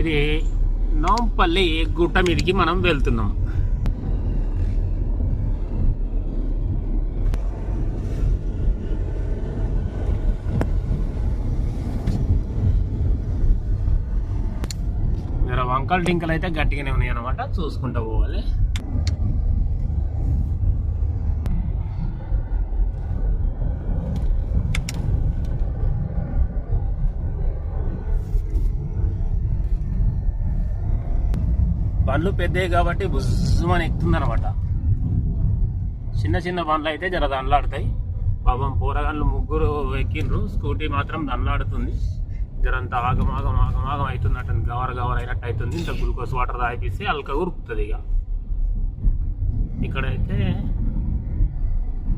ఇది నాంపల్లి గుట్ట మీదకి మనం వెళ్తున్నాం. వంకలు టింకలు అయితే గట్టిగానే ఉన్నాయి అనమాట చూసుకుంటూ పోవాలి. బండ్లు పెద్దవి కాబట్టి బుజ్జమని ఎక్కుతుంది అనమాట చిన్న చిన్న బండ్లు అయితే జర దండలాడతాయి పాపం పోరగాళ్ళు ముగ్గురు ఎక్కిండ్రు. స్కూటీ మాత్రం దండలాడుతుంది జరంతా ఆగమాగం ఆగమాగం అవుతున్నట్టు గవర్ గవర అయినట్టు అవుతుంది. ఇంత గ్లూకోజ్ వాటర్ తాగిపిస్తే అల్క ఉరుకుతుంది ఇక. ఇక్కడైతే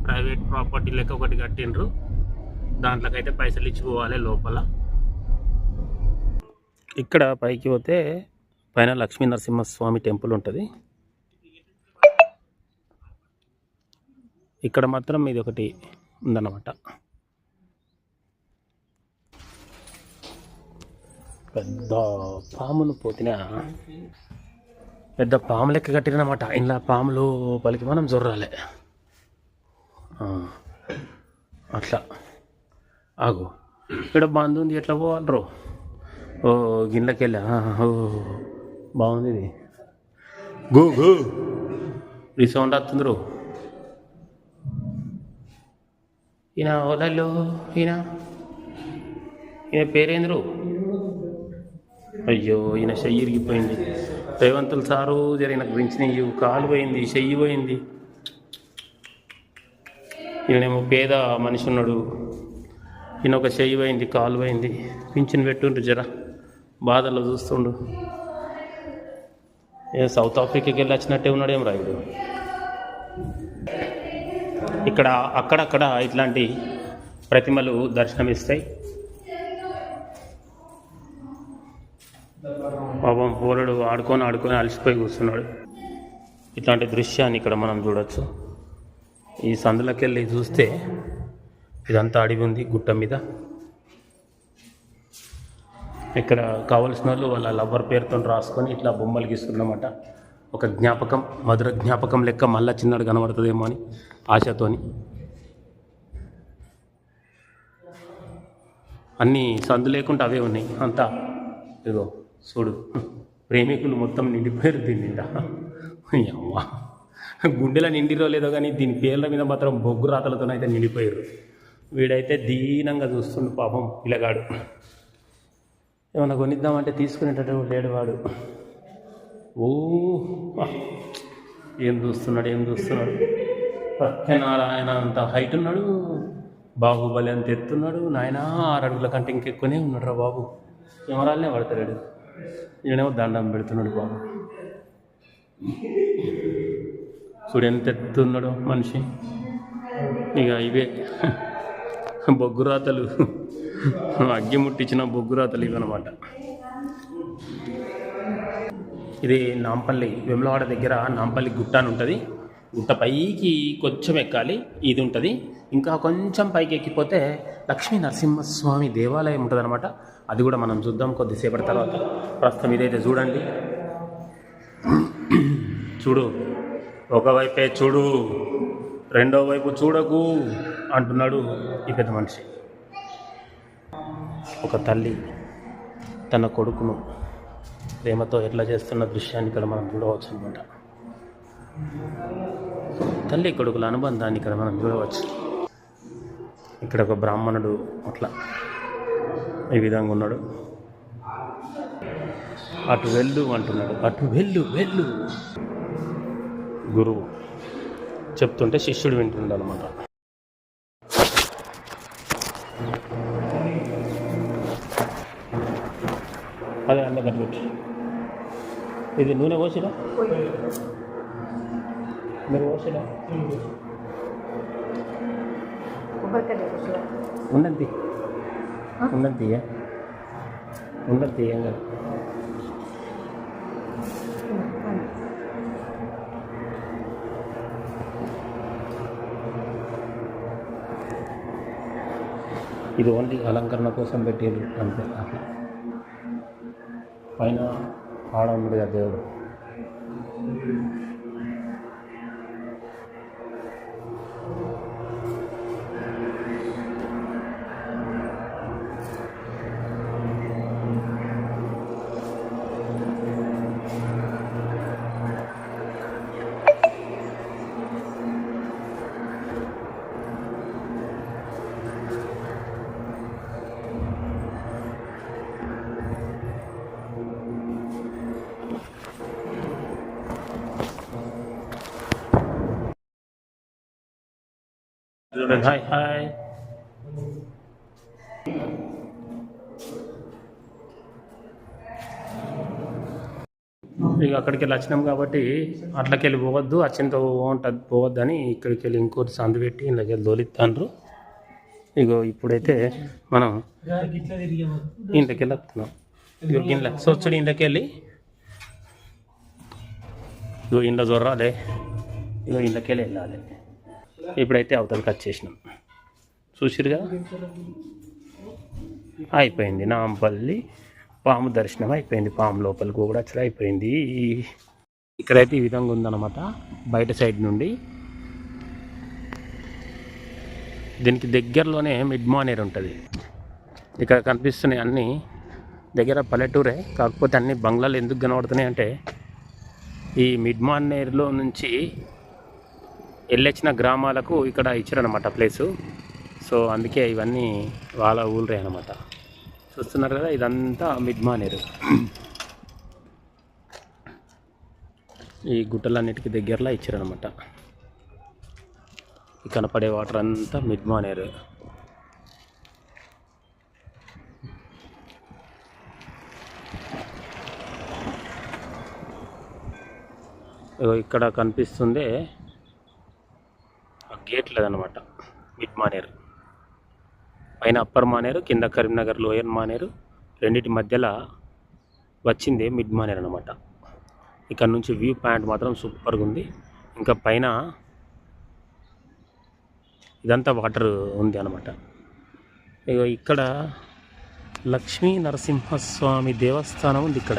ప్రైవేట్ ప్రాపర్టీ లెక్క ఒకటి కట్టిండ్రు. దాంట్లోకైతే పైసలు ఇచ్చిపోవాలి లోపల. ఇక్కడ పైకి పోతే పైన లక్ష్మీ నరసింహస్వామి టెంపుల్ ఉంటుంది. ఇక్కడ మాత్రం ఇది ఒకటి ఉందన్నమాట. పెద్ద పామును పోతిన పెద్ద పాము లెక్క కట్టిరన్నమాట. ఇలా పాములు పలికి మనం జొర్రాలి. అట్లా. ఆగు. ఇక్కడ బంద్ ఎట్లా పోవాలరు? ఓ గిన్నెకెళ్ళా ఓ. బాగుంది ఇది. Go go. ఈ సౌండ్ వస్తుందిరు ఈయన ఓలల్లో ఈయన. ఈయన పేరేంద్రు అయ్యో ఈయన చెయ్యి ఇరిగిపోయింది. రేవంతులు సారు జరిగిన గురించి నీవు కాలు పోయింది చెయ్యి పోయింది. ఈయనేమో పేద మనిషి ఉన్నాడు. ఈయన ఒక చెయ్యి పోయింది కాలు పోయింది. పింఛన్ పెట్టుండ్రు జర. బాధల్లో చూస్తుండు. ఏ సౌత్ ఆఫ్రికాకి వెళ్ళి వచ్చినట్టే ఉన్నాడేం రాయుడు ఇక్కడ అక్కడక్కడ ఇట్లాంటి ప్రతిమలు దర్శనమిస్తాయి. పాపం పోరడు ఆడుకొని ఆడుకొని అలసిపోయి కూర్చున్నాడు. ఇట్లాంటి దృశ్యాన్ని ఇక్కడ మనం చూడొచ్చు. ఈ సందులకెళ్ళి వెళ్ళి చూస్తే ఇదంతా అడిగి ఉంది గుట్ట మీద. ఇక్కడ కావలసిన వాళ్ళు వాళ్ళ లవ్వర్ పేరుతో రాసుకొని ఇట్లా బొమ్మలు గీస్తున్నమాట ఒక జ్ఞాపకం మధుర జ్ఞాపకం లెక్క మళ్ళా చిన్నడు కనబడుతుందేమో అని ఆశతోని. అన్నీ సందు లేకుండా అవే ఉన్నాయి. అంతా ఇదిగో చూడు. ప్రేమికులు మొత్తం నిండిపోయారు దీని నిండా. అమ్మా గుండెల నిండిరో లేదో కానీ దీని పేర్ల మీద మాత్రం బొగ్గు రాతలతోనైతే నిండిపోయారు. వీడైతే దీనంగా చూస్తుండు పాపం పిల్లగాడు. ఏమన్నా కొనిద్దామంటే తీసుకునేటట్టు లేడు వాడు. ఓ ఏం చూస్తున్నాడు ఏం చూస్తున్నాడు? సత్యనారాయణ అంత హైట్ ఉన్నాడు. బాహుబలి అంత ఎత్తున్నాడు నాయన ఆరు అడుగుల కంటే ఇంకెక్కువనే ఉన్నాడు రా బాబు. కెమెరాలనే పడతాడు ఈయనేమో దండం పెడుతున్నాడు బాబు. చూడు ఎంత ఎత్తున్నాడు మనిషి. ఇక ఇవే. బొగ్గురాతలు. అగ్గి ముట్టించిన బొగ్గురా తెలియదు అనమాట ఇది నాంపల్లి వెమ్లవాడ దగ్గర నాంపల్లి గుట్ట అని ఉంటుంది. గుట్ట పైకి కొంచెం ఎక్కాలి ఇది ఉంటుంది. ఇంకా కొంచెం పైకి ఎక్కిపోతే లక్ష్మీ నరసింహస్వామి దేవాలయం ఉంటుంది అనమాట అది కూడా మనం చూద్దాం కొద్దిసేపటి తర్వాత. ప్రస్తుతం ఇదైతే చూడండి. చూడు ఒకవైపే చూడు రెండో వైపు చూడకు అంటున్నాడు ఈ పెద్ద మనిషి. ఒక తల్లి తన కొడుకును ప్రేమతో ఎట్లా చేస్తున్న దృశ్యాన్ని ఇక్కడ మనం చూడవచ్చు అనమాట తల్లి కొడుకుల అనుబంధాన్ని ఇక్కడ మనం చూడవచ్చు. ఇక్కడ ఒక బ్రాహ్మణుడు అట్లా ఈ విధంగా ఉన్నాడు. అటు వెళ్ళు అంటున్నాడు. అటు వెళ్ళు వెళ్ళు. గురువు చెప్తుంటే శిష్యుడు వింటున్నాడు అనమాట అదే అన్న కట్టుబెట్టి ఇది నూనె పోసిరా? మీరు కొద్దిగా. ఉన్నది. ఉన్నది ఉన్నది ఏం కాదు. ఇది ఓన్లీ అలంకరణ కోసం పెట్టారు అంతే అట్లా. పైన ఆడ ఉంది దేవుడు. చూడండి హాయ్ హాయ్ ఇక అక్కడికి వెళ్ళి వచ్చినాం కాబట్టి అట్లకి వెళ్ళి పోవద్దు అచ్చింత బాగుంటుంది పోవద్దు అని ఇక్కడికి వెళ్ళి ఇంకోటి సందు పెట్టి ఇళ్ళకి వెళ్ళి దోలిస్తాండ్రు ఇగో ఇప్పుడైతే మనం ఇంట్లోకి వెళ్ళి వస్తున్నాం ఇగో ఇంట్లో సొచ్చుడు ఇంట్లోకి వెళ్ళి ఇగో ఇంట్లో జొర్రాలే. ఇగో ఇంట్లోకి వెళ్ళి వెళ్ళాలి. ఇప్పుడైతే అవతలకి వచ్చేసినాం. చూసిరుగా అయిపోయింది. నాంపల్లి పాము దర్శనం అయిపోయింది. పాము లోపలికి కూడా అసలు అయిపోయింది. ఇక్కడైతే ఈ విధంగా ఉందన్నమాట. బయట సైడ్ నుండి. దీనికి దగ్గరలోనే మిడ్ మానేర్ ఉంటుంది. ఇక్కడ కనిపిస్తున్నాయి అన్నీ. దగ్గర పల్లెటూరే. కాకపోతే అన్ని బంగ్లాలు ఎందుకు కనబడుతున్నాయి అంటే ఈ మిడ్ మానేర్లో నుంచి వెళ్ళొచ్చిన గ్రామాలకు ఇక్కడ ఇచ్చారనమాట ప్లేసు సో అందుకే ఇవన్నీ వాళ్ళ ఊళ్ళే అనమాట చూస్తున్నారు కదా ఇదంతా మిడ్మానేరు ఈ గుట్టలన్నిటికీ దగ్గరలో ఇచ్చారనమాట కనపడే వాటర్ అంతా మిడ్మానేరు ఇక్కడ కనిపిస్తుంది గేట్ లేదనమాట మిడ్ మానేరు. పైన అప్పర్ మానేరు కింద కరీంనగర్ లోయర్ మానేరు. రెండింటి మధ్యలో వచ్చింది మిడ్ మానేరు అనమాట ఇక్కడ నుంచి వ్యూ పాయింట్ మాత్రం సూపర్గా ఉంది. ఇంకా పైన ఇదంతా వాటర్ ఉంది అనమాట ఇక్కడ లక్ష్మీ నరసింహస్వామి దేవస్థానం ఉంది ఇక్కడ.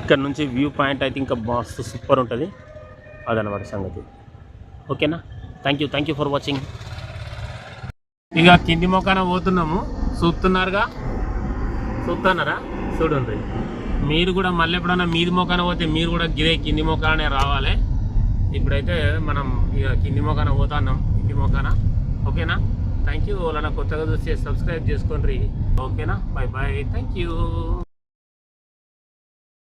ఇక్కడ నుంచి వ్యూ పాయింట్ అయితే ఇంకా మస్తు సూపర్ ఉంటుంది. అదనమాట సంగతి. ఓకేనా? Thank you thank you for watching ఇక కింది మొక్కన పోతున్నాము. చూస్తున్నారుగా? చూస్తున్నారా? చూడండి. మీరు కూడా మళ్ళీ ఎప్పుడన్నా మీది మొక్కన పోతే మీరు కూడా గిరే కింది మొక్కనే రావాలి. ఇప్పుడైతే మనం ఇక కింది మొక్కన పోతున్నాం. కింది మొక్కన ఓకేనా? థ్యాంక్ యూ వాళ్ళ కొత్తగా చూస్తే సబ్స్క్రైబ్ చేసుకోండి. ఓకేనా? Bye bye thank you